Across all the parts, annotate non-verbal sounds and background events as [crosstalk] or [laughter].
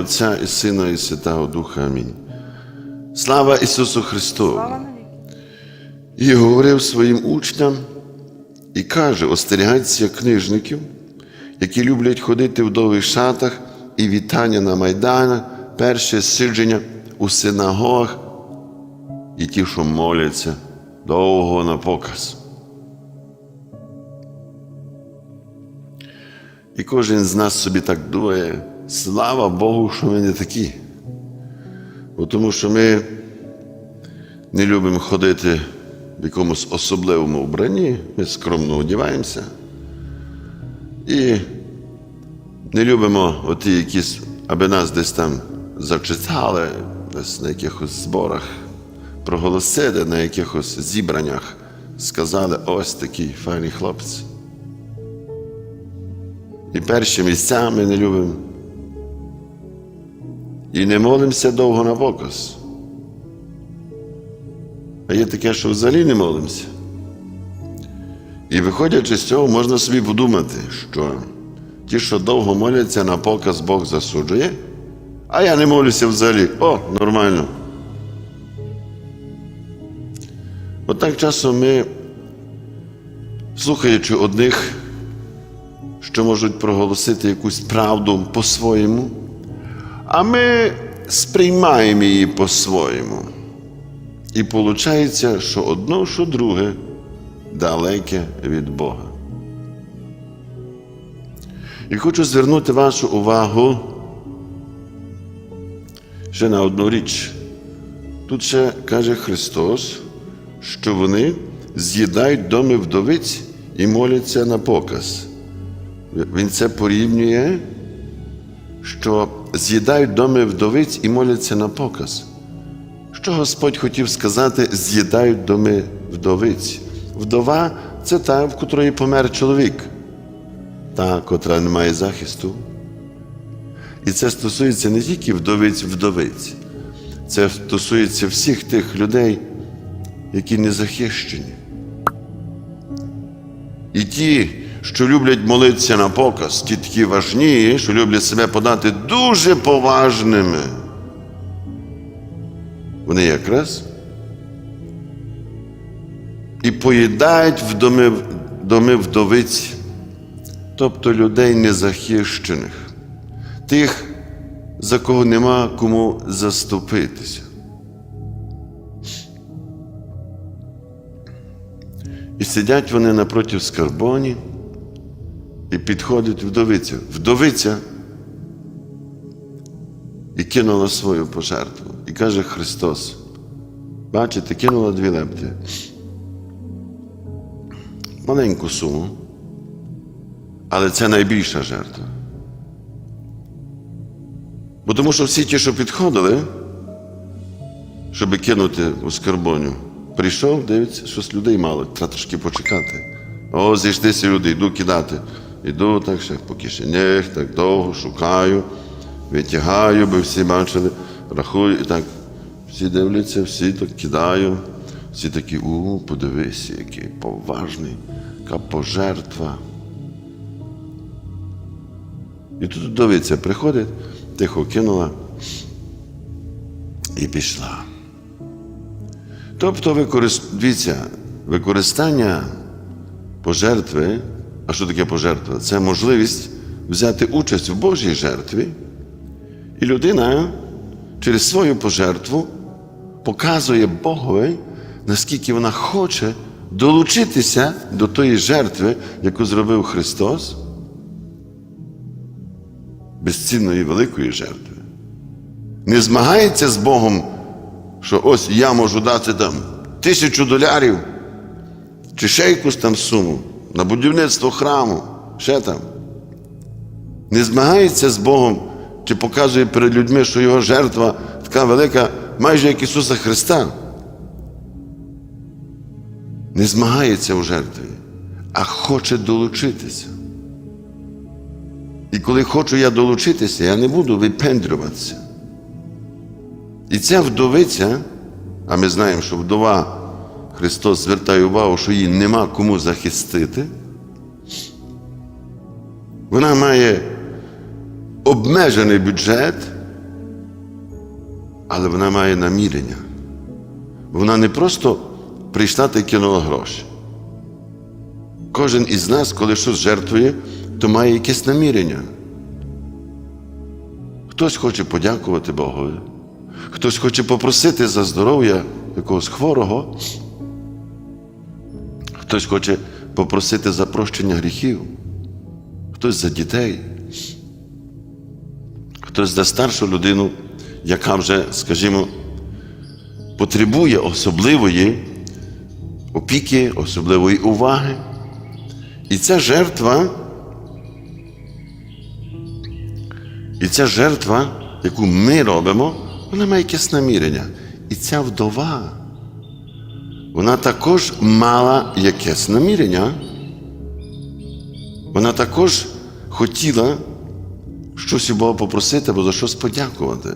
Отця і Сина, і Святого Духа. Амінь. Слава Ісусу Христу! Слава. І говорив своїм учням і каже: остерігайтеся книжників, які люблять ходити в довгих шатах і вітання на майданах, перше сидження у синагогах, і ті, що моляться довго на показ. І кожен з нас собі так думає, слава Богу, що ми не такі. Бо тому що ми не любимо ходити в якомусь особливому вбранні, ми скромно одягаємося. І не любимо оті якісь, аби нас десь там зачитали, десь на якихось зборах, проголосили, на якихось зібраннях, сказали, ось такий файний хлопець. І перші місця ми не любимо. І не молимося довго на показ. А є таке, що взагалі не молимося. І виходячи з цього, можна собі подумати, що ті, що довго моляться на показ, Бог засуджує, а я не молюся взагалі. О, нормально. Отак часом ми, слухаючи одних, що можуть проголосити якусь правду по-своєму, а ми сприймаємо її по-своєму. І виходить, що одно, що друге далеке від Бога. І хочу звернути вашу увагу ще на одну річ. Тут ще каже Христос, що вони з'їдають доми вдовиць і моляться на показ. Він це порівнює, що з'їдають доми вдовиць і моляться на показ. Що Господь хотів сказати, з'їдають доми вдовиць. Вдова це та, в котрої помер чоловік, та, котра не має захисту. І це стосується не тільки вдовиць-вдовиць, це стосується всіх тих людей, які не захищені. І ті, що люблять молитися на показ, ті важні, що люблять себе подати дуже поважними. Вони якраз і поїдають в доми, доми вдовиць, тобто людей незахищених, тих, за кого нема кому заступитися. І сидять вони напроти скарбоні і підходить вдовиця. Вдовиця і кинула свою пожертву. І каже Христос, бачите, кинула дві лепти. Маленьку суму, але це найбільша жертва. Бо тому що всі ті, що підходили, щоб кинути у скарбоню, прийшов, дивиться, щось людей мало, треба трошки почекати. О, зійшлися люди, йду кидати. Іду так ще по кишенях, так довго шукаю, витягаю, би всі бачили, рахую і так. Всі дивляться, всі так кидаю. Всі такі, у, подивися, який поважний, яка пожертва. І тут вдовиця приходить, тихо кинула і пішла. Тобто, використ... дивіться, використання пожертви, а що таке пожертва? Це можливість взяти участь в Божій жертві, і людина через свою пожертву показує Богові, наскільки вона хоче долучитися до тої жертви, яку зробив Христос, безцінної великої жертви. Не змагається з Богом, що ось я можу дати там тисячу долярів чи ще якусь там суму на будівництво храму, ще там. Не змагається з Богом, чи показує перед людьми, що його жертва така велика, майже як Ісуса Христа. Не змагається у жертві, а хоче долучитися. І коли хочу я долучитися, я не буду випендрюватися. І ця вдовиця, а ми знаємо, що вдова Христос звертає увагу, що її нема кому захистити. Вона має обмежений бюджет, але вона має намірення. Вона не просто прийшла та кинула гроші. Кожен із нас, коли щось жертвує, то має якесь намірення. Хтось хоче подякувати Богові, хтось хоче попросити за здоров'я якогось хворого, хтось хоче попросити за прощення гріхів, хтось за дітей, хтось за старшу людину, яка вже, скажімо, потребує особливої опіки, особливої уваги. І ця жертва, і ця жертва, яку ми робимо, вона має якесь намірення. І ця вдова, вона також мала якесь намірення. Вона також хотіла щось у Бога попросити або за щось подякувати.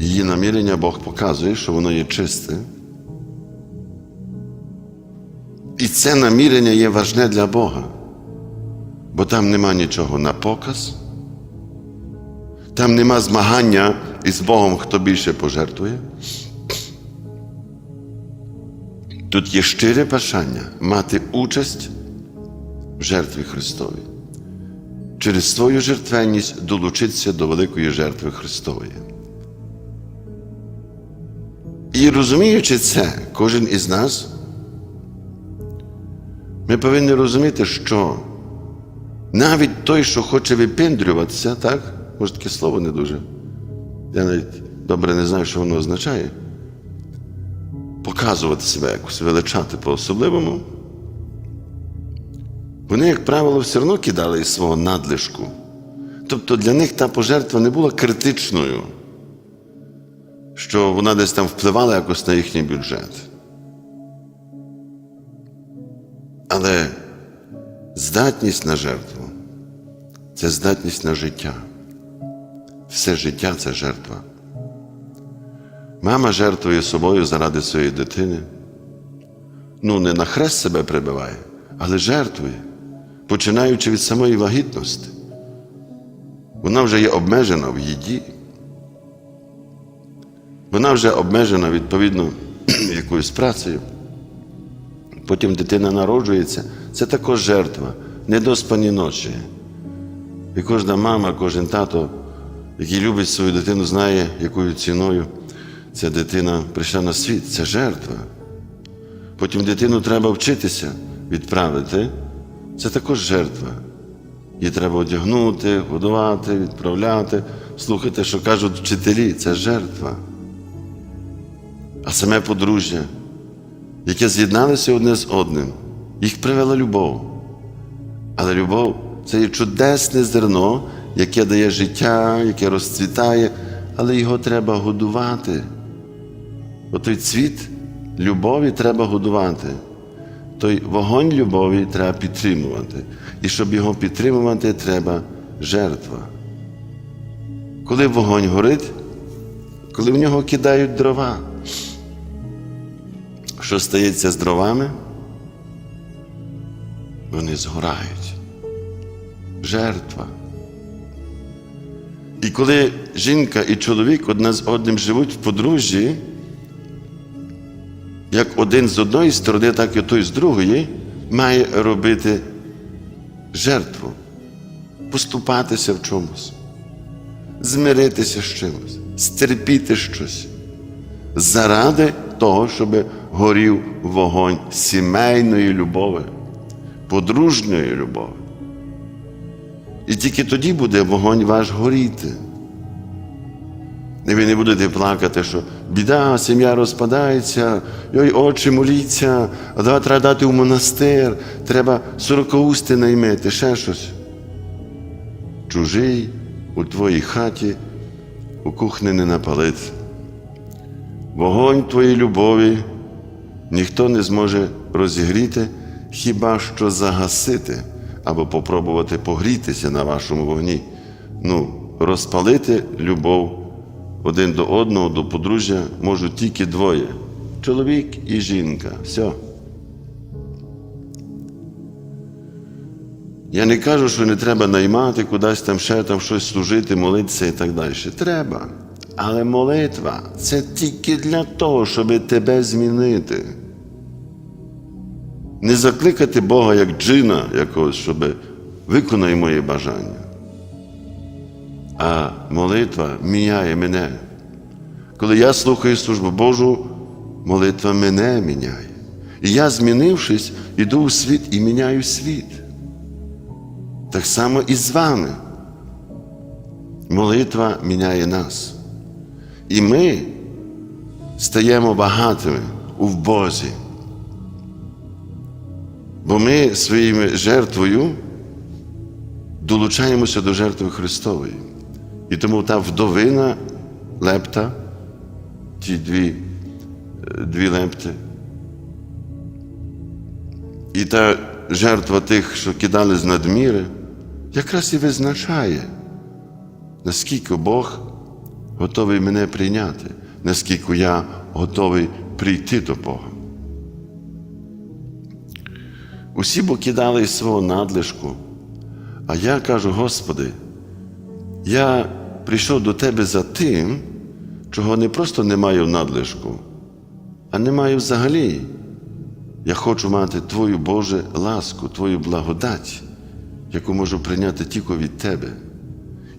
Її намірення Бог показує, що воно є чисте. І це намірення є важне для Бога, бо там нема нічого на показ, там нема змагання із Богом, хто більше пожертвує. Тут є щире бажання мати участь в жертві Христовій, через свою жертвенність долучитися до великої жертви Христової. І розуміючи це, кожен із нас. Ми повинні розуміти, що навіть той, що хоче випендрюватися, так? Може таке слово не дуже. Я навіть добре не знаю, що воно означає. Показувати себе якось, величати по-особливому. Вони, як правило, все одно кидали із свого надлишку. Тобто для них та пожертва не була критичною, що вона десь там впливала якось на їхній бюджет. Але здатність на жертву це здатність на життя. Все життя це жертва. Мама жертвує собою заради своєї дитини. Ну, не на хрест себе прибиває, але жертвує, починаючи від самої вагітності. Вона вже є обмежена в їді. Вона вже обмежена відповідно [clears throat] якоюсь працею. Потім дитина народжується, це також жертва, недоспані ночі. І кожна мама, кожен тато, який любить свою дитину, знає, якою ціною ця дитина прийшла на світ. Це жертва. Потім дитину треба вчитися відправити. Це також жертва. Її треба одягнути, годувати, відправляти, слухати, що кажуть вчителі, це жертва. А саме подружжя яке з'єдналися одне з одним. Їх привела любов. Але любов це є чудесне зерно, яке дає життя, яке розцвітає, але його треба годувати. Отой цвіт любові треба годувати. Той вогонь любові треба підтримувати. І щоб його підтримувати, треба жертва. Коли вогонь горить, коли в нього кидають дрова, що стається з дровами? Вони згорають. Жертва. І коли жінка і чоловік одне з одним живуть в подружжі, як один з одної сторони, так і той з другої, має робити жертву, поступатися в чомусь, змиритися з чимось, стерпіти щось заради того, щоб горів вогонь сімейної любові, подружньої любові. І тільки тоді буде вогонь ваш горіти. І ви не будете плакати, що біда, сім'я розпадається, ой, очі моліться, а давай треба дати у монастир, треба сорокоусти наймити, ще щось. Чужий у твоїй хаті у кухні не напалить. Вогонь твоєї любові ніхто не зможе розігріти, хіба що загасити або попробувати погрітися на вашому вогні. Ну, розпалити любов один до одного, до подружжя можуть тільки двоє чоловік і жінка. Все. Я не кажу, що не треба наймати кудись там ще там щось служити, молитися і так далі. Треба. Але молитва це тільки для того, щоб тебе змінити. Не закликати Бога як джина якогось, щоб виконай мої бажання. А молитва міняє мене. Коли я слухаю службу Божу, молитва мене міняє. І я, змінившись, іду у світ і міняю світ. Так само і з вами. Молитва міняє нас. І ми стаємо багатими у Бозі. Бо ми своєю жертвою долучаємося до жертви Христової. І тому та вдовина лепта, ті дві, е, дві лепти, і та жертва тих, що кидали з надміри, якраз і визначає, наскільки Бог готовий мене прийняти, наскільки я готовий прийти до Бога. Усі бо кидали свого надлишку, а я кажу, Господи, я прийшов до Тебе за тим, чого не просто не маю в надлишку, а не маю взагалі. Я хочу мати Твою Боже ласку, Твою благодать, яку можу прийняти тільки від Тебе,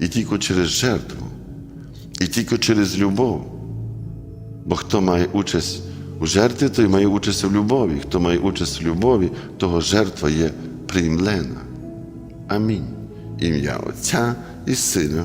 і тільки через жертву, і тільки через любов. Бо хто має участь у жертві, той має участь у любові. Хто має участь у любові, того жертва є приймлена. Амінь. Ім'я Отця і Сина,